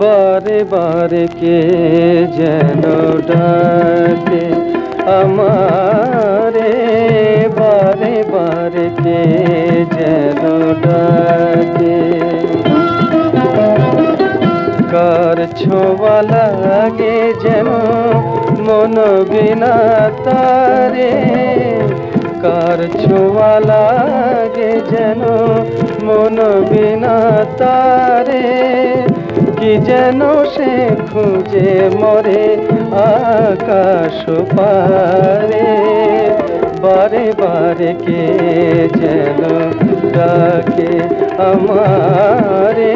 বারে বারে কে যেন ডাকে? আমারে বারে বারে কে যেন ডাকে? কার ছোঁয়া লাগে যেন মন বিনা তারে? কার ছোঁয়া লাগে যেন মন বিনা তারে? কি যেন সে খুঁজে মরে আকাশ পারে? বারে বারে কে যেন ডাকে আমারে?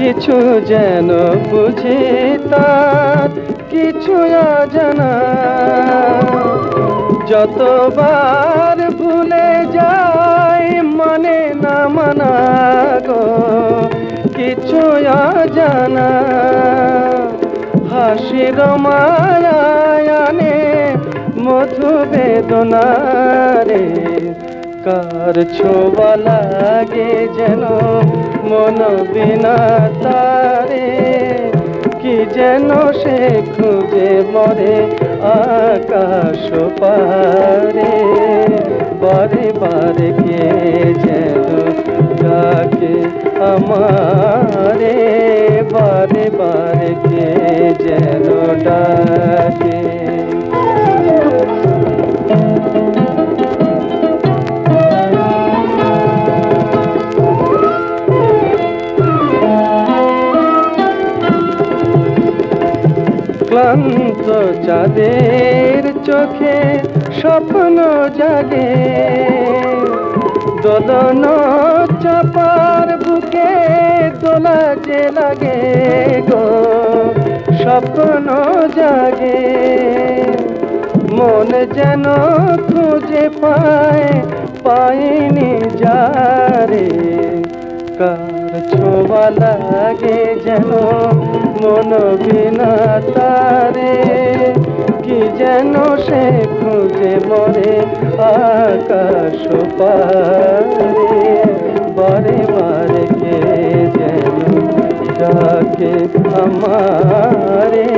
কিছু যেন বুঝি তার, কিছু জানা যতবার ভুলে যাই মানে না মানা গো, কিছু জানা হাসির মায়ানে মধু বেদনা রে কার ছোবা লাগে যেন, মন বিনা তারে। কি যেন সে খুঁজে মরে আকাশ পারে বারে বারে কে যেন ডাকে আমারে। বারে বারে কে যেন ডাকে। ক্লান্ত চাঁদের চোখে স্বপ্ন জাগে। দোলন চাপার বুকে দোলা যে লাগে গো, স্বপ্ন জাগে। মন যেন খুঁজে পায় পাইনি যারে। কার ছোঁয়া লাগে যেন, মন বিনা তারে। কি যেন সে খুঁজে মরে আকাশ পারে বারে বারে কে যেন ডাকে আমারে।